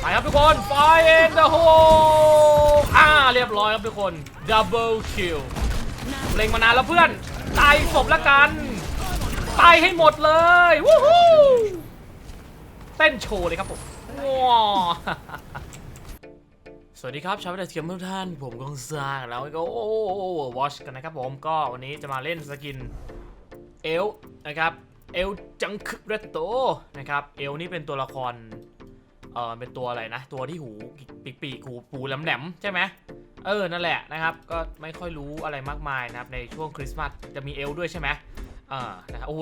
ไปครับทุกคน Fire in the hole อ่าเรียบร้อยครับทุกคน Double kill เล็งมานานแล้วเพื่อน ตายศพละกัน ตายให้หมดเลย วู้ฮู้เต้นโชว์เลยครับผมว้าสวัสดีครับชาวเด็กเทียมทุกท่าน ผมกองซางแล้วก็โอ้วอชกันนะครับผมก็วันนี้จะมาเล่นสกินเอลนะครับเอลจังคึเรตโตนะครับเอลนี่เป็นตัวละคร เออเป็นตัวอะไรนะ ตัวที่หูปีกปีกหูปูแหลมแหลมใช่ไหมเออนั่นแหละนะครับก็ไม่ค่อยรู้อะไรมากมายนะครับในช่วงคริสต์มาสจะมีเอลด้วยใช่ไหมเอ่านะครับโอ้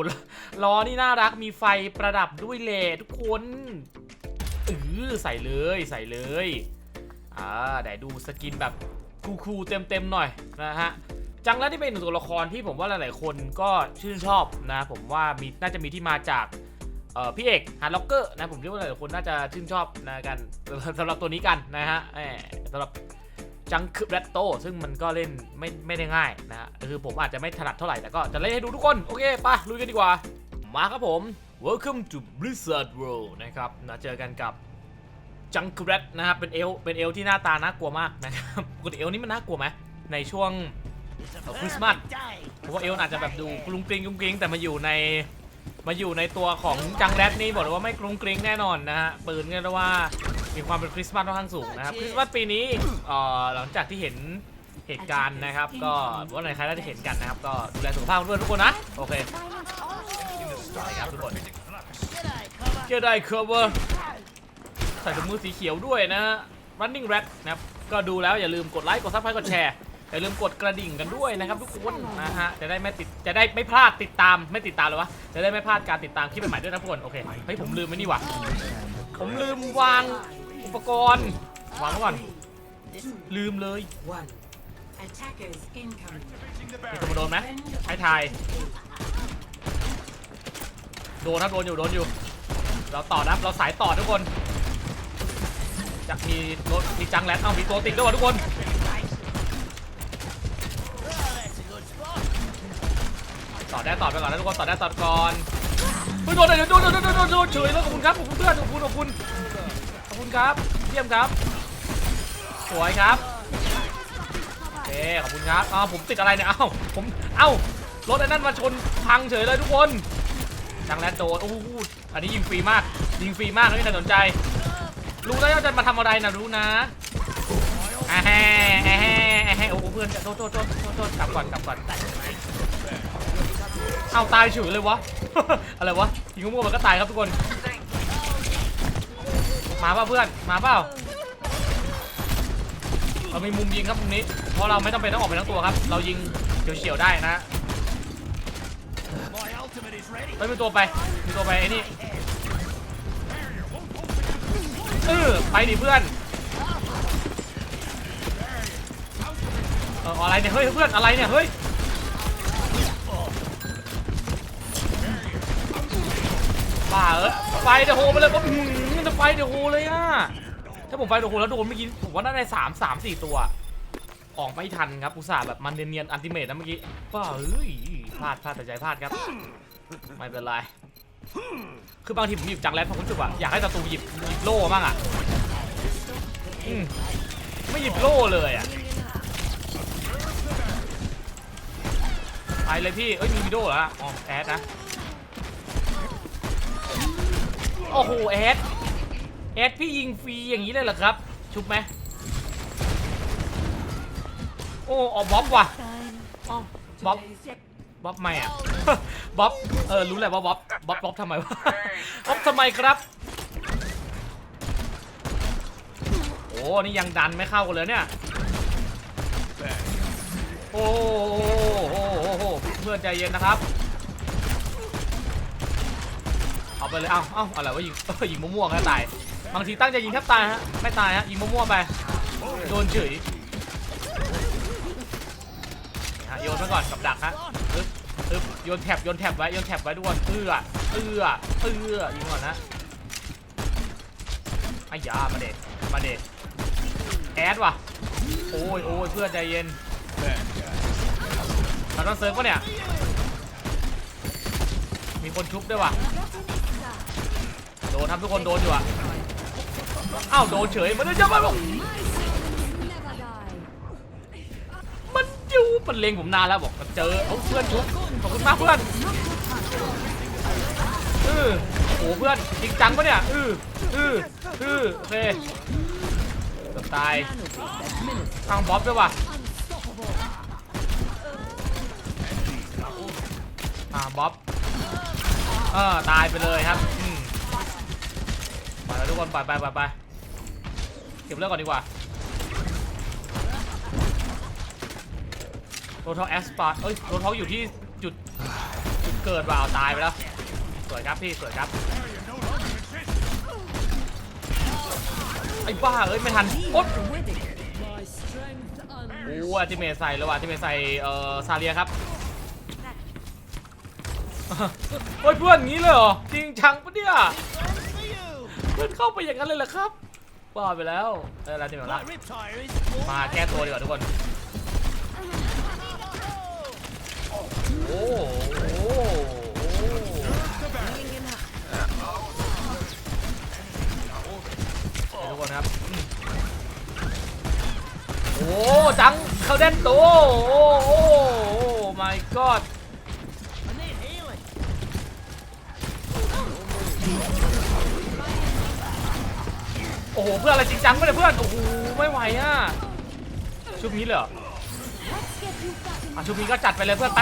ล้อนี่น่ารักมีไฟประดับด้วยเลทุกคนเออใส่เลยใส่เลยอ่าเดี๋ยวดูสกินแบบคูลๆเต็มๆหน่อยนะฮะจังแล้วที่เป็นหนึ่งตัวละครที่ผมว่าหลายๆคนก็ชื่นชอบนะผมว่ามีน่าจะมีที่มาจาก เอ่อพี่เอกฮาร์ล็อกเกอร์นะผมคิดว่าหลายๆคนน่าจะชื่นชอบนะกันสำหรับตัวนี้กันนะฮะแหมสำหรับจังคือแรตโตซึ่งมันก็เล่นไม่ไม่ได้ง่ายนะฮะคือผมอาจจะไม่ถนัดเท่าไหร่แต่ก็จะเล่นให้ดูทุกคน โอเคไปลุยกันดีกว่า มาครับผม Welcome to Blizzard World นะครับนะเจอกันกับจังคือแรตนะครับเป็นเอลเป็นเอลที่หน้าตาน่ากลัวมากนะครับปกติเอลนี่มันน่ากลัวไหมในช่วงคริสต์มาสผมว่าเอลอาจจะแบบดูกรุงกริงกรุงกริงแต่มาอยู่ใน มาอยู่ในตัวของจังแรตนี่บอกเลยว่าไม่กรุงกริงแน่นอนนะฮะปืนเรียกได้ว่ามีความเป็นคริสต์มาสค่อนข้างสูงนะครับคริสต์มาสปีนี้เอ่อหลังจากที่เห็นเหตุการณ์นะครับ ก็ว่าในใครน่าจะเห็นกันนะครับ ก็ดูแลสุขภาพด้วยทุกคนนะโอเคไปครับทุกคนเกียร์ได้ cover ใส่ถุงมือสีเขียวด้วยนะฮะ running rat นะครับก็ดูแล้วอย่าลืมกดไลค์กดซับสไครต์กดแชร์ อย่าลืมกดกระดิ่งกันด้วยนะครับทุกคนนะฮะจะได้ไม่ติดจะได้ไม่พลาดติดตามไม่ติดตามเลยวะจะได้ไม่พลาดการติดตามคลิปใหม่ๆด้วยนะทุกคนโอเคเฮ้ยผมลืมไปนี่ว่ะผมลืมวางอุปกรณ์วางไว้ก่อนลืมเลย One. Attackers incoming. มีคนมาโดนไหมให้ทายโดนครับโดนอยู่โดนอยู่ เราต่อนะเราสายต่อทุกคนจากมีรถมีจังแลนเอ้ามีตัวติดด้วยวะทุกคน ต่อได้ต่อไปก่อนนะทุกคนต่อได้ต่อก่อนเฮ้ยโดนโดนโดนโดนโดนโดนโดนเฉยแล้วขอบคุณครับขอบคุณเพื่อนขอบคุณขอบคุณขอบคุณครับเยี่ยมครับ สวยครับโอเคขอบคุณครับอ้าวผมติดอะไรเนี่ยเอ้าผมเอ้ารถไอ้นั่นมาชนพังเฉยเลยทุกคนจังแรดโดนโอ้โหอันนี้ยิงฟรีมากยิงฟรีมากไม่มีใครสนใจรู้แล้วว่าจะมาทำอะไรนะรู้นะอ่าแฮ่อ่าแฮ่อ่าแฮ่โอ้โหเพื่อนโทษโทษโทษโทษโทษกลับก่อนกลับก่อน เอาตายเฉยเลยวะ อะไรวะยิงมั่วมันก็ตายครับทุกคน มาเปล่าเพื่อน มาเปล่า เรามีมุมยิงครับมุมนี้ เพราะเราไม่ต้องเป็นต้องออกไปทั้งตัวครับ เรายิงเฉียวๆได้นะเฮ้ยมีตัวไปมีตัวไปไอ้นี่เออไปดิเพื่อนเอออะไรเนี่ยเฮ้ยเพื่อนอะไรเนี่ยเฮ้ย บ้าเออไฟเดอะโฮไปเลยก็อื้อหือจะไฟเดอะโฮเลยอะ ถ้าผมไฟโดนแล้วโดนเมื่อกี้ผมว่าน่าได้สามสามสี่ตัว ออกไม่ทันครับอุตส่าห์แบบมันเนียนๆอันติเมตนะเมื่อกี้ว้าเฮ้ยพลาดพลาดแต่ใจพลาดครับ ไม่เป็นไร คือบางทีผมหยิบจังแล้วผมรู้สึกว่าอยากให้ศัตรูหยิบหยิบโล่บ้างอะอมไม่หยิบโล่เลยอะไปเลยพี่ เอ้ยมีวิดีโอเหรออ๋อแอดนะ โอ้โหแอดแอดพี่ยิงฟรีอย่างนี้เลยเหรอครับ ชุบไหมโอ้ออกบ๊อบว่ะอ้าวบ๊อบบ๊อบไม่อะบ๊อบเออรู้แหละว่าบ๊อบบ๊อบบ๊อบทำไมวะบ๊อบทำไมครับโอ้นี่ยังดันไม่เข้ากันเลยเนี่ยโอ้โหโอ้โหโอ้โหเพื่อนใจเย็นนะครับ เอาไปเลยเอ้าเอ้าอะไรวะยิงยิงมั่วๆแค่ตาย บางทีตั้งใจยิงแทบตายฮะ ไม่ตายฮะยิงมั่วๆไป โดนเฉยฮะโยนมาก่อนกับดักฮะอึ๊บอึ๊บโยนแท็บโยนแท็บไว้โยนแท็บไว้ทุกคนเอื้อเอื้อเอื้อยิงก่อนนะไอ้ยามาเด็ดมาเด็ดแอดว่ะโอ้ยโอ้ยเพื่อนใจเย็นเราต้องเซิร์ฟปะเนี่ยมีคนชุบด้วยว่ะ นครับทุกคนโดนอยู่อะอ้าวโดนเฉยมันจะมาบอกมันอยู่มันเลงผมนานแล้วบอกเจอเอาเพื่อนชุบขอบคุณมากเพื่อนเออโอ้โหเพื่อนจริงจังปะเนี่ยเออเออเออโอเคเกือบตายทางบ๊อบด้วยว่ะอ่าบ๊อบเออตายไปเลยครับ มไปแล้วทุกคนไปไปไปไปเก็บเลือดก่อนดีกว่าโรทอแอสปาร์เอ้ยโรทออยู่ที่จุดจุดเกิดว่าวตายไปแล้ว สวยครับพี่สวยครับไอ้บ้าเอ้ยไม่ทันโอ๊ย My strength โอ้อัติเมทใส่แล้วว่ะอัติเมทใส่เอ่อซาเลียครับเฮ้ยเพื่อนงี้เลยเหรอจริงชังปะเนี่ย พื่อนเข้าไปอย่างนั้นเลยเหรอครับบ้าไปแล้วเออแล้วที่แบบละมาแก้ตัวดีกว่าทุกคน โอ้โหทุกคนครับ โอ้จังเขาเด่นโตโอ้โอ้โอ้ my god อ้โหเพื่อนอะไรจริงจังไม่ได้เพื่อนโอ้โหไม่ไหวอะชุบนี้เลยเหรออะชุบนี้ก็จัดไปเลยเพื่อนไป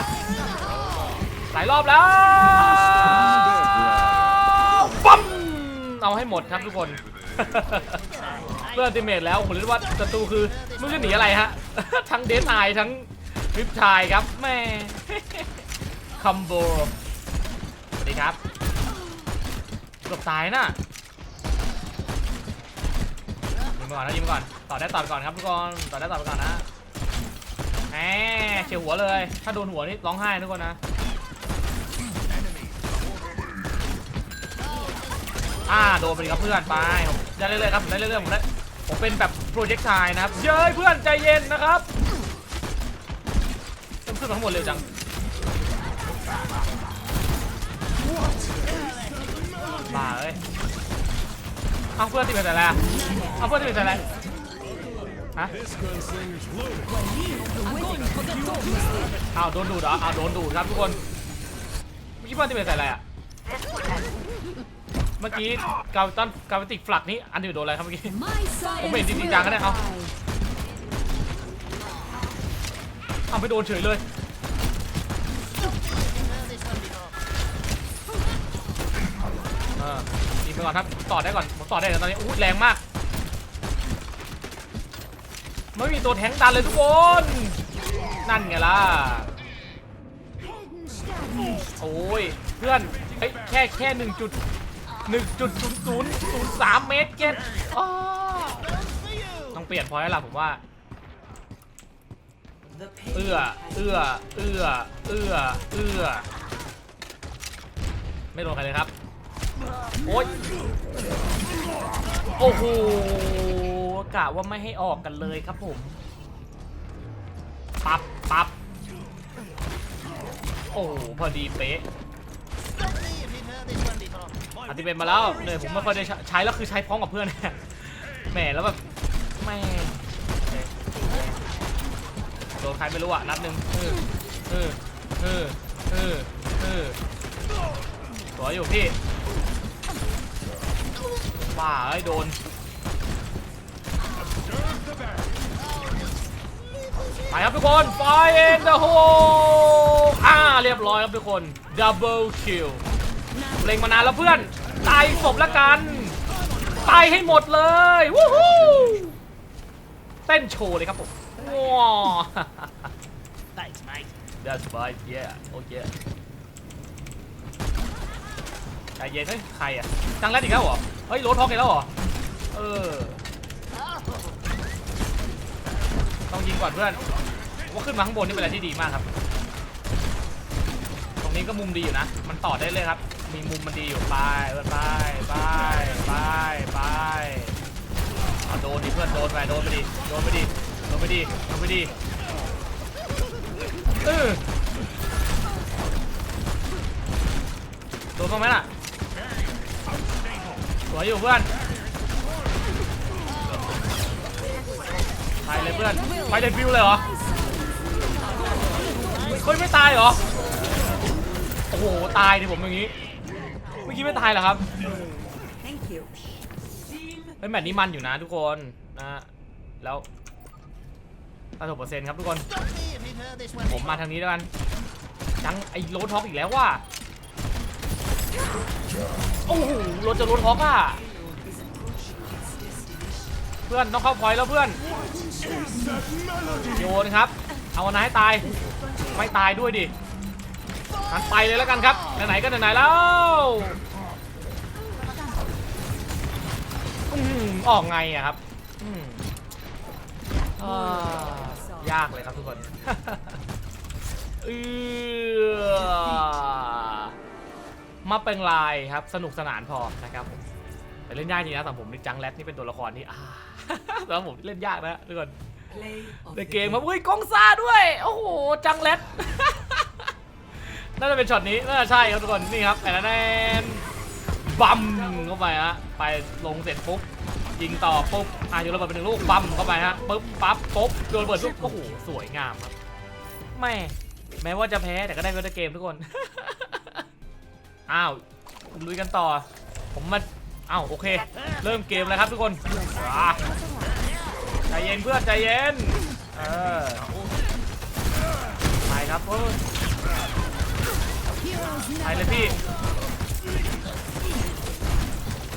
หลายรอบแล้วปั๊มเอาให้หมดครับทุกคน เพื่อนติเมทแล้วผมเรียกว่าศัตรูคือไม่รู้จะหนีอะไรฮะ ทั้งเดนไอทั้งริปชายครับแม่คัมโบสวัสดีครับเกือบตายน่ะ ไปก่อนนะยิงไปก่อนต่อได้ต่อไปก่อนครับทุกคนต่อได้ต่อไปก่อนนะแหมเฉียวหัวเลย ถ้าโดนหัวนี่ร้องไห้ทุกคนนะอ่าโดนไปครับเพื่อนไปผมได้เรื่อยๆครับผมได้เรื่อยๆผมได้ผมเป็นแบบโปรเจกต์ชายนะครับเย้ยเพื่อนใจเย็นนะครับต้องขึ้นมาทั้งหมดเร็วจังบ้าเอ้ย เอาเพื่อนที่เป็นอะไรอะเอาเพื่อนที่เป็นอะไรฮะอ้าวโดนดูดเหรออ้าวโดนดูดครับทุกคนเมื่อกี้เพื่อนที่เป็นอะไรอะเมื่อกี้กาวิตันกาวติกฟลักนี้อันอื่โดนอะไรครับเมื่อกี้ผมเห็นจริงๆจังก็ได้เอาเอาไปโดนเฉยเลยออยิงไปก่อนครับ ต่อได้ก่อนผมต่อได้แต่ตอนนี้อู้แรงมากไม่มีตัวแทงค์ดันเลยทุกคนนั่นไงล่ะโอ้ยเพื่อนเฮ้ยแค่แค่หนึ่งจุดหนึ่งจุดศูนย์ศูนย์ศูนย์สามเมตรเก็ตต้องเปลี่ยนพอยต์ละผมว่าเอื้อเอื้อเอื้อเอื้อเอื้อไม่โดนใครเลยครับ โอ๊ยโอ้โหกะว่าไม่ให้ออกกันเลยครับผมปับปับโอ้โหพอดีเป๊ะอันที่เป็นมาแล้วเนื่ยผมไม่ค่อยได้ใช้แล้วคือใช้พร้อมกับเพื่อนแหมแล้วแบบแหม่โดนใครไม่รู้อะนัดหนึ่งเออเออเออเออเออ สวยอยู่พี่บ้าเอ้ยโดน ไปครับทุกคน Fire in the hole อ่าเรียบร้อยครับทุกคน Double kill เล็งมานานแล้วเพื่อน ตายศพละกัน ตายให้หมดเลยวู้ฮู้เต้นโชว์เลยครับผมว้าว Thanks mate That's right yeah oh yeah ใจเย็นเฮ้ยใครอะจังแรดอีกแล้วเหรอ เฮ้ยโรถท็อกอีกแล้วเหรอ เออ ต้องยิงก่อนเพื่อนผมว่าขึ้นมาข้างบนนี่เป็นอะไรที่ดีมากครับ ตรงนี้ก็มุมดีอยู่นะ มันต่อได้เลยครับ มีมุมมันดีอยู่ไปเพื่อนไปไปไปไปเอาโดนดิเพื่อนโดนไปโดนไปดิโดนไปดิโดนไปดิโดนไปดิเออโดนบ้างไหมล่ะ สวยอยู่เพื่อนไปเลยเพื่อนไปเลยฟิวเลยเหรอเฮ้ยไม่ตายเหรอโอ้โหตายดิผมอย่างงี้เมื่อกี้ไม่ตายเหรอครับเฮ้ยแมตช์นี้มันอยู่นะทุกคนนะแล้วห้าสิบเปอร์เซ็นต์ครับทุกคน ผมมาทางนี้แล้วกันจังไอ้โรถฮอกอีกแล้วว่ะ โอ้โหรถจะรถฮอกอะ เพื่อนต้องเข้าพอยแล้วเพื่อน โยนครับ เอาอันไหนให้ตาย ไม่ตายด้วยดิหันไปเลยแล้วกันครับ ไหนๆก็ไหนๆแล้วอื้อออกไงอะครับยากเลยครับทุกคนเออ มาเป็นลายครับ สนุกสนานพอนะครับผมแต่เล่นยากจริงนะสำหรับผมนี่จังแรดนี่เป็นตัวละครที่อ่าสำหรับผมเล่นยากนะทุกคน Play of ใน the เกม game. ครับเฮ้ยกองซาด้วย โอ้โห จังแรดน่าจะเป็นช็อตนี้น่าจะใช่ครับทุกคนนี่ครับแอนแนนบัมเข้าไปฮะไปลงเสร็จปุ๊บยิงต่อปุ๊บอะโยนระเบิดไปหนึ่งลูกบัมเข้าไปฮะปุ๊บปั๊บปุ๊บโยนระเบิดลูกโอ้โหสวยงามครับแม่แม้ว่าจะแพ้แต่ก็ได้เวลเกมทุกคน อ้าวลุยกันต่อ ผมมาอ้าวโอเค เริ่มเกมแล้วครับทุกคนใจเย็นเพื่อนใจเย็น เออไปครับเพื่อนไปเลยพี่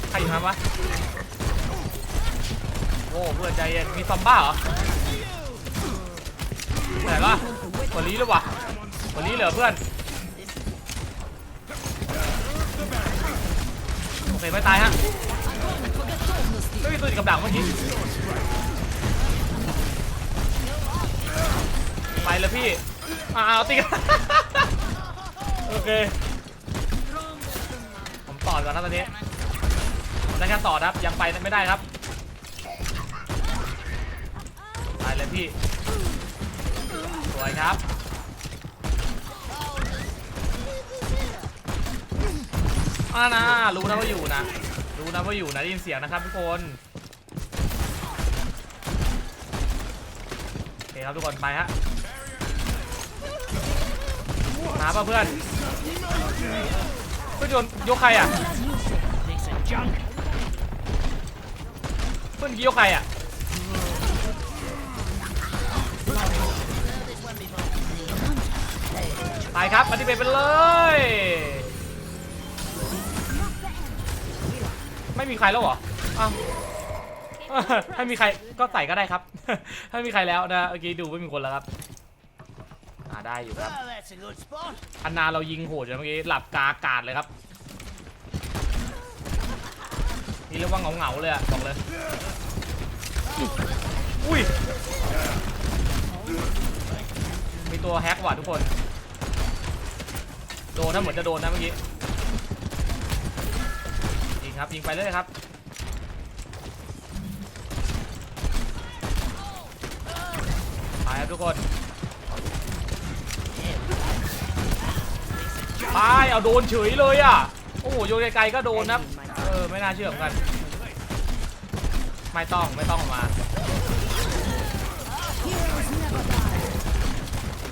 ใครอยู่ครับวะโอ้เพื่อนใจเย็น มีซอมบ้าเหรอไหนวะกว่านี้เลยวะกว่านี้เหรอเพื่อน โอเคไม่ตายฮะไม่มีตัวติดกับดักเมื่อกี้ไปเลยพี่อ้าวติดโอเคผมต่อก่อนนะตอนนี้ผมได้แค่ต่อนะครับยังไปไม่ได้ครับไปเลยพี่สวยครับ อ่านะรู้นะว่าอยู่นะ รู้นะว่าอยู่นะได้ยินเสียงนะครับทุกคนโอเคครับทุกคนไปฮะหาป่ะเพื่อนเพื่อนโยนยกใครอะเพื่อนยกใครอะไปครับมาที่เป็นไปเลย ไม่มีใครแล้วเหรออ้าวถ้ามีใครก็ใส่ก็ได้ครับ ถ้าไม่มีใครแล้วนะเมื่อกี้ดูไม่มีคนแล้วครับอ่าได้อยู่ครับ Oh, that's a good spot. อันนาเรายิงโหดเลยเมื่อกี้หลับกาอากาศเลยครับนี่เรียกว่าเหงาเหงาๆเลยอะบอกเลยอุ้ยมีตัวแฮกว่ะทุกคน โดนนะเหมือนจะโดนนะเมื่อกี้ยิง ครับยิงไปเรื่อยครับไปครับทุกคนไปเอาโดนเฉยเลยอะโอ้โหโยนไกลๆก็โดนนะเออไม่น่าเชื่อเหมือนกันไม่ต้องไม่ต้องออกมา Heroes never die.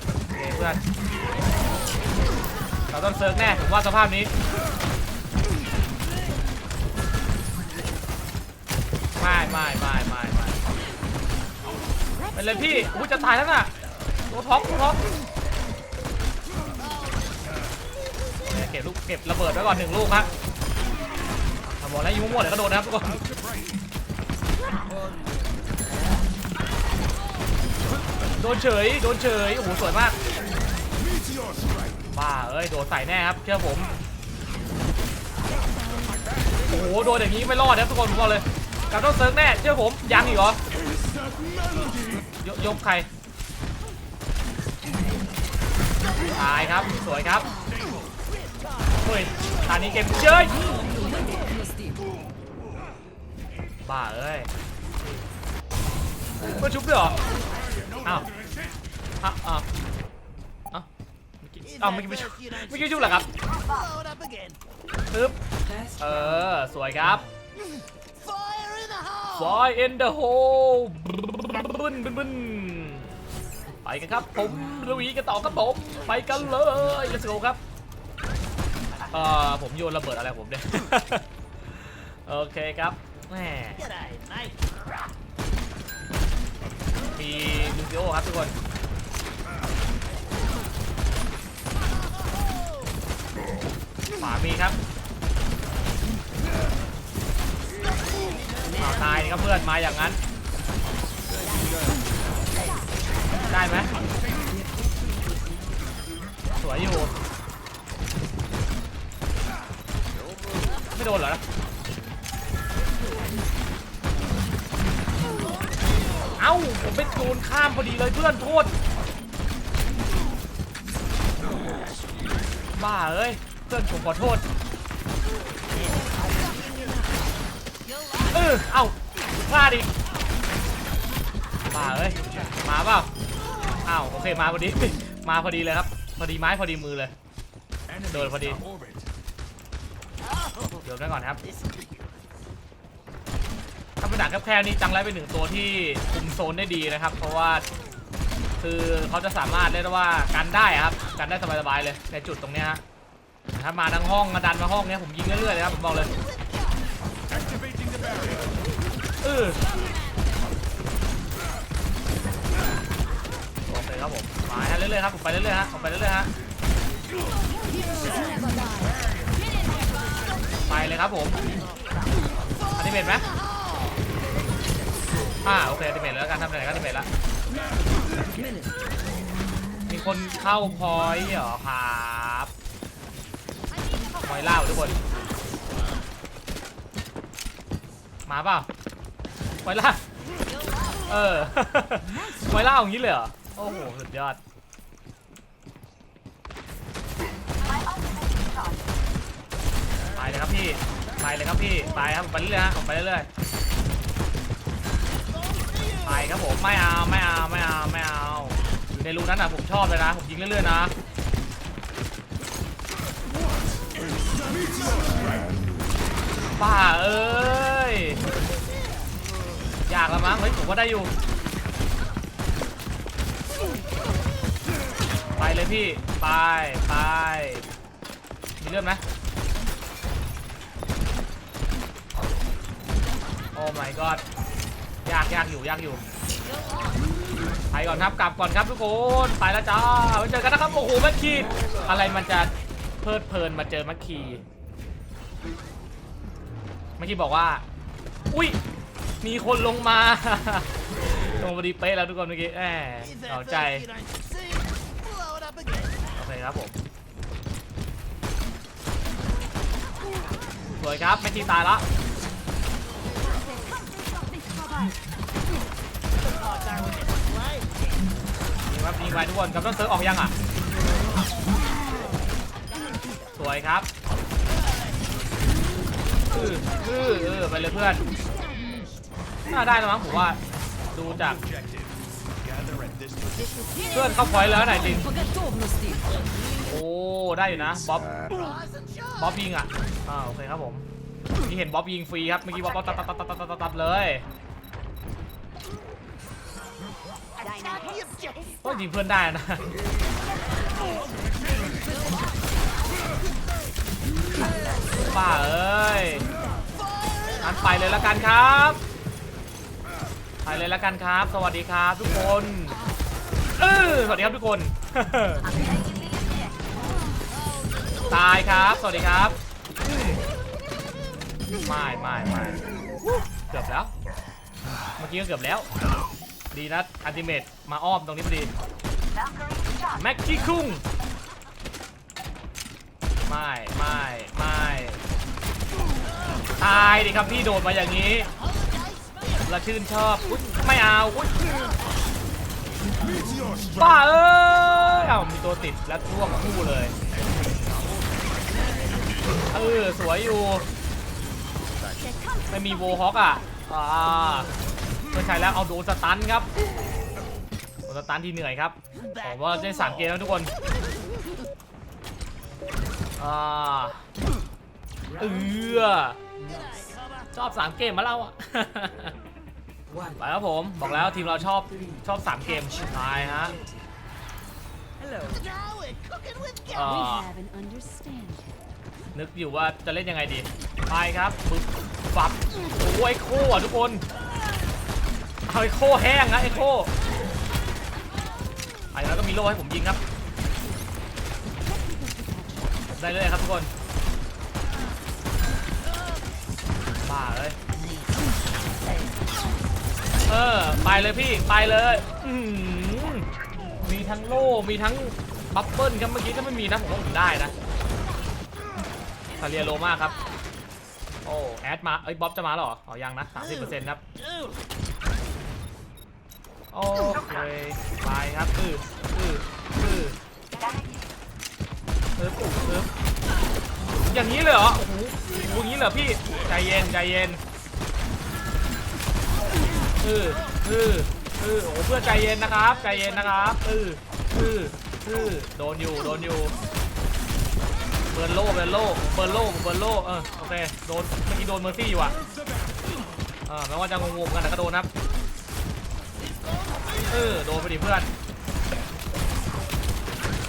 โอเคเพื่อนเราต้องเซิร์ฟแน่ผมว่าสภาพนี้ ไม่ไม่ไม่ไม่ไม่ไปเลยพี่อุ้จะตายแล้วน่ะตัวท็อปตัวท็อปเก็บลูกเก็บระเบิดไว้ก่อนหนึ่งลูกฮะถ้าบอกแล้วยิงมั่วเดี๋ยวก็โดนนะครับทุกคนโดนเฉยโดนเฉยโอ้โหสวยมากบ้าเอ้ยโดนใส่แน่ครับเชื่อผมโอ้โหโดนอย่างนี้ไม่รอดนะทุกคนผมบอกเลย กับต้องเซิร์ฟแน่เชื่อผมยังอีกเหรอยกยกใครตายครับสวยครับเฮ้ยตอนนี้เกมเจ้ยบ้าเอ้ยมาชุบด้วยเหรออ้าวอ้าวอ้าวอ้าวเมื่อาว that เมื่อกี้ไม่ชุบ first you don't เมื่อกี้ชุบเหรอครับปึ๊บเออสวยครับ Fire in the hole. Fly in the hole บึ้นบึ้นบึ้นไปกันครับ ผมลุยกันต่อครับผม ไปกันเลย let's go ครับเอ่อผมโยนระเบิดอะไรผมเนี่ย โอเคครับแหมมีลูซิโอครับทุกคนขวามีครับ เอาตายดิครับเพื่อนมาอย่างนั้น ได้ไหมสวยอยู่ ไม่โดนเหรอเอ้า ผมไปโดนข้ามพอดีเลยเพื่อนโทษ บ้าเอ้ย เพื่อนผมขอโทษ ออเอ้าพลาดอีกบ้าเอ้ยมาเปล่าอ้าวโอเคมาพอดี มาพอดีเลยครับ พอดีไม้พอดีมือเลย โดนพอดีเดี๋ยวได้ก่อนครับ ถ้าเป็นด่านแคบๆนี่จังไรเป็นหนึ่งตัวที่คุมโซนได้ดีนะครับ เพราะว่าคือเขาจะสามารถเรียกได้ว่ากันได้ครับกันได้สบายๆเลยในจุดตรงนี้ฮะถ้ามาทั้งห้องมาดันมาห้องเนี้ยผมยิงเรื่อยๆเลยครับผมบอกเลย เออโอเคครับผมมาฮะเรื่อยๆครับผมไปเรื่อยๆฮะผมไปเรื่อยๆฮะไปเลยครับผมอันติเมตไหมอ่าโอเคอันติเมตแล้วกันทำอะไรก็อันิเมตล้วมีคนเข้าพอยต์เหรอครับพอยเล่าทุกคน มาเปล่าพอยต์เล่าเออพอยต์เล่าอย่างนี้เลยเหรอโอ้โหสุดยอดไปเลยครับพี่ไปเลยครับพี่ไปครับผมไปเรื่อยๆฮะผมไปเรื่อยๆไปครับผมไม่เอาไม่เอาไม่เอาไม่เอาอยู่ในรูนั้นอะผมชอบเลยนะผมยิงเรื่อยๆนะ บ้าเอ้ยอยากละมั้ง เฮ้ย ผมว่าได้อยู่ ไปเลยพี่ ไป ไป มีเลือดไหมโอ้ my god ยากยากอยู่ยากอยู่ไปก่อนครับกลับก่อนครับทุกคนไปแล้วจ้าไว้เจอกันนะครับโอ้โหแม็กคีอะไรมันจะเพลิดเพลินมาเจอแม็กคี แม็กคีบอกว่า อุ้ย มีคนลงมา ลงพอดีเป๊ะแล้วทุกคนเมื่อกี้แหมเอาใจ โอเคครับผม สวยครับแม็กคีตายละนี่ครับยิงไปทุกคนกับต้องเซิร์ฟออกยังอะ สวยครับ ออออเออไปเลยเพื่อนน่าได้แล้วมั้งผมว่าดูจาก เพื่อนเข้าพอยต์แล้วไหนจริง โอ้ได้อยู่นะบ๊อบบ๊อบยิงอะอ่าโอเคครับผมนี่เห็นบ๊อบยิงฟรีครับเมื่อกี้บ๊อบตัดตัดตัดตัดตัดตัดเลย Attack the objective. ก็ยิงเพื่อนได้นะป้าเอ้ย งั้นไปเลยล้วกันครับ ไปเลยล้วกันครับ สวัสดีครับทุกคนเออสวัสดีครับทุกคน ตายครับ สวัสดีครับไม่ไม่ไม่เกือบแล้ว เมื่อกี้ก็เกือบแล้ว ดีนะอันติเมตมาอ้อมตรงนี้พอดีแม็กกี้คุ้งไม่ไม่ไม่ ตายดิครับพี่โดดมาอย่างนี้เราชื่นชอบอุ๊ยไม่เอาอุ๊ยบ้าเอ้ยเอามีตัวติดแล้วร่วงคู่เลยเออสวยอยู่ไม่มีโวฮอกอะอ่าไม่ใช่แล้วเอาโดนสตันครับโดนสตันที่เหนื่อยครับผมว่าได้สามเกมแล้วทุกคนอ่า เออชอบสามเกมมาแล้วอะ One. ไปครับผม บอกแล้วทีมเราชอบชอบ3เกมตายฮะ Hello. Now we're cooking with เอ่ gas. We อ have an understanding. นึกอยู่ว่าจะเล่นยังไงดี ไปครับปึ๊บปับโอ้โหไอโคอะทุกคนเอาไอโคแห้งนะไอโคไปแล้วก็มีโล่ให้ผมยิงครับ ได้เลยครับทุกคนบ้า เลยเออ ไปเลยพี่ ไปเลยอื้อหือมีทั้งโล่ มีทั้งบัฟเฟิลครับเมื่อกี้ถ้าไม่มีนะผมว่าผมได้นะคาเรียโลมาครับ โอ้ แอดมา เอ้ย บ๊อบจะมาเหรออ๋อยังนะ 30%ครับ โอเค ไปครับ อืออืออืออึ๊บอึ๊บ อย่างนี้เลยเหรอโอ้โหโอ้โหอย่างนี้เหรอพี่ ใจเย็นใจเย็นอืออืออืออโอ้เพื่อนใจเย็นนะครับ ใจเย็นนะครับอืออืออืออโดนอยู่ โดนอยู่ เบิร์นโล่เบิร์นโล่เบิร์นโล่เบิร์นโล่เออ โอเค โดน เมื่อกี้โดนเมอร์ซี่อยู่อะเออแม้ว่าจะงงๆกันแต่ก็โดนครับเออ โดนไปดิเพื่อน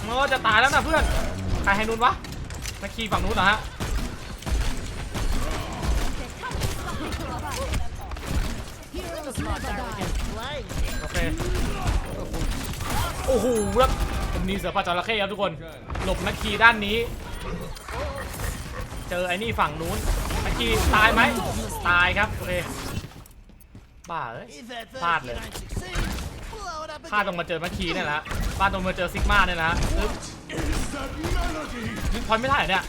มันก็จะตายแล้วนะเพื่อน ใครให้นุนวะ มาขี่ฝั่งนู้นเหรอฮะโอเคโอ้โหแล้วผมนีเสือป่าจระเข้ครับทุกคน หลบนักขี่ด้านนี้ เจอไอ้นี่ฝั่งนู้นนักขี่ตายไหมตายครับโอเคบ้าเอ้ย If at Bad first you lad. don't succeed, blow it up พลาดตรงมาเจอนักขี่เนี่ยแหละพลาดตรงมาเจอซิกมาเนี่ยแหละ ยึดพอยไม่ได้เหรอเนี่ย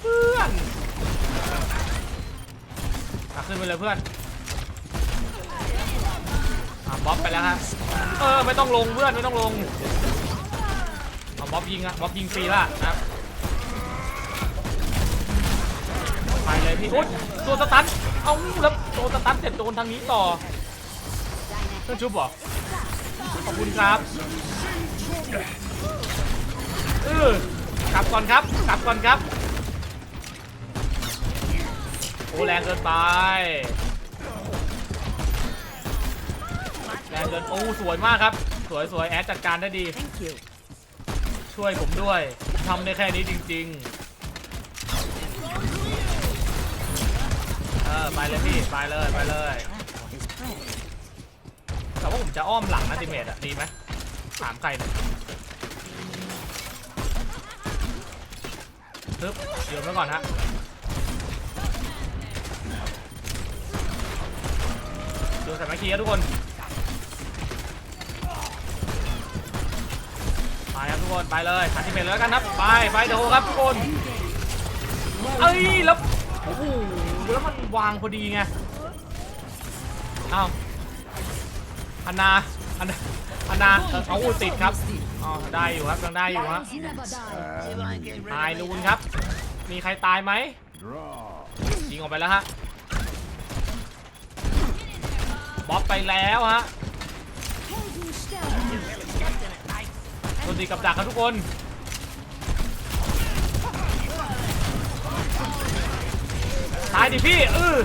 เพื่อนอะขึ้นไปเลยเพื่อนอะบ๊อบไปแล้วฮะเออไม่ต้องลงเพื่อนไม่ต้องลงเอาบ๊อบยิงอะบ๊อบยิงฟรีละนะครับไปเลยพี่โอ๊ยโดนสตันเอาแล้วโดนสตันเสร็จโดนทางนี้ต่อเครื่องชุบเหรอขอบคุณครับ เออกลับก่อนครับกลับก่อนครับโอ้แรงเกินไปแรงเกินโอ้สวยมากครับ สวยสวยแอดจัดการได้ดี Thank you. ช่วยผมด้วยทำได้แค่นี้จริงๆเออไปเลยพี่ไปเลยไปเลยแต่ว่าผมจะอ้อมหลังนะติเมตอะดีไหมถามใครเนี่ย ปึ๊บเดี๋ยวไว้ก่อนฮะดูสามัคคีครับทุกคนไปครับทุกคนไปเลยทันติเมตเลยแล้วกันครับไปไปโดครับทุกคนเอ้ยแล้วโอ้โหแล้วมันวางพอดีไงอ้าวอันนาอันนาอันนาเออเอาอูติดครับอ๋อได้อยู่ครับยังได้อยู่ฮะ Heroes never die. If I get rid ตาย of นู this นครับ มีใครตายไหมยิงออกไปแล้วฮะบ๊อบไปแล้วฮะ Heldenstern. โดนตีกับดักครับทุกคนตายดิพี่เออ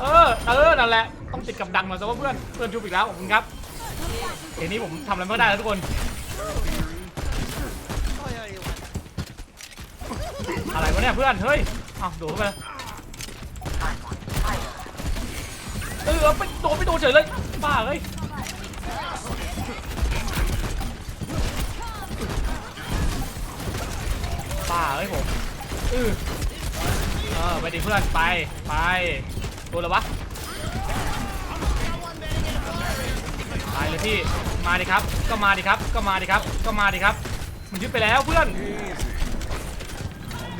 เออเออนั่นแหละต้องติดกับดักหน่อยซะว่าเพื่อนเพื่อนชุบอีกแล้วขอบคุณครับเดี๋ยวนี้ผมทำอะไรไม่ได้แล้วทุกคน อะไรวะเนี่ยเพื่อน เฮ้ยเอาโดดเข้าไปเลยเออไปโดดไปโดดเฉยเลยบ้าเลยบ้าเอ้ยผมเออเออไปดิเพื่อนไปไปโดนแล้ววะไปเลยพี่มาดิครับ ก็มาดิครับ ก็มาดิครับ ก็มาดิครับ มันยึดไปแล้วเพื่อน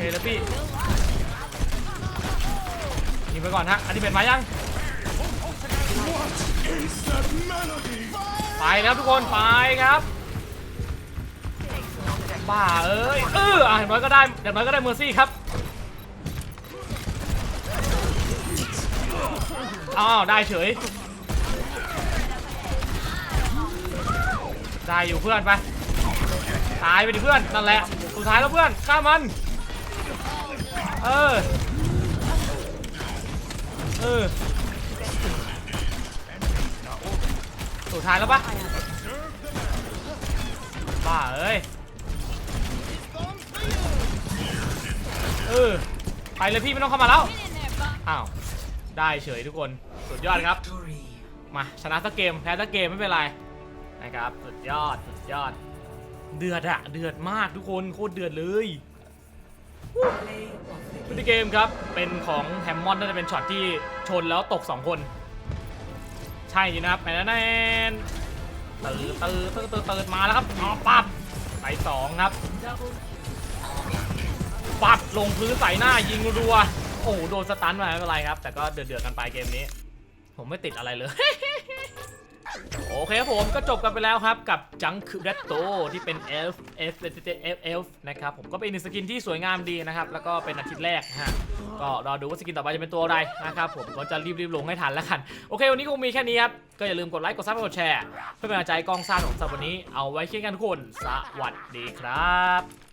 เคแล้วพี่ยิงไปก่อนฮะอันนี้เป็นไม้ยัง ไปแล้วทุกคนไปครับบ้าเอ้ยเอออะอย่างน้อยก็ได้อย่างน้อยก็ได้เมอร์ซี่ครับอ้าวได้เฉย ได้อยู่เพื่อนไปตายไปดิเพื่อนนั่นแหละสุดท้ายแล้วเพื่อนฆ่ามัน เออ เออสุดท้ายแล้วปะบ้าเอ้ย เออ ไปเลยพี่ไม่ต้องเข้ามาแล้ว อ้าว ได้เฉยทุกคน สุดยอดครับ มาชนะสักเกม แพ้สักเกมไม่เป็นไร นะครับ สุดยอด สุดยอด เดือดอะเดือดมากทุกคน โคตรเดือดเลย วิธีเกมครับ เป็นของแฮมมอนน่าจะเป็นช็อตที่ชนแล้วตก 2 คน ใช่จริงนะครับแมนแนนตื่นตื่นตื่นตื่นตื่นมาแล้วครับอ๋อปั๊บไปสองครับปัดลงพื้นใส่หน้ายิงรัวโอ้โหโดนสตันมาไม่เป็นไรครับ แต่ก็เดือดๆกันไปเกมนี้ ผมไม่ติดอะไรเลย โอเคครับผมก็จบกันไปแล้วครับกับจังคือเรตโตที่เป็นเอลฟ์เอฟเอฟเอฟเอลฟ์นะครับผมก็เป็นอีกหนึ่งสกินที่สวยงามดีนะครับ แล้วก็เป็นอาทิตย์แรกนะฮะก็รอดูว่าสกินต่อไปจะเป็นตัวอะไรนะครับผมก็จะรีบๆลงให้ทันแล้วกัน โอเค วันนี้คงมีแค่นี้ครับ ก็อย่าลืมกดไลค์กดซับกดแชร์ เพื่อเป็นกำลังใจกองซ่าของสัปวันนี้เอาไว้เคียงกันทุกคนสวัสดีครับ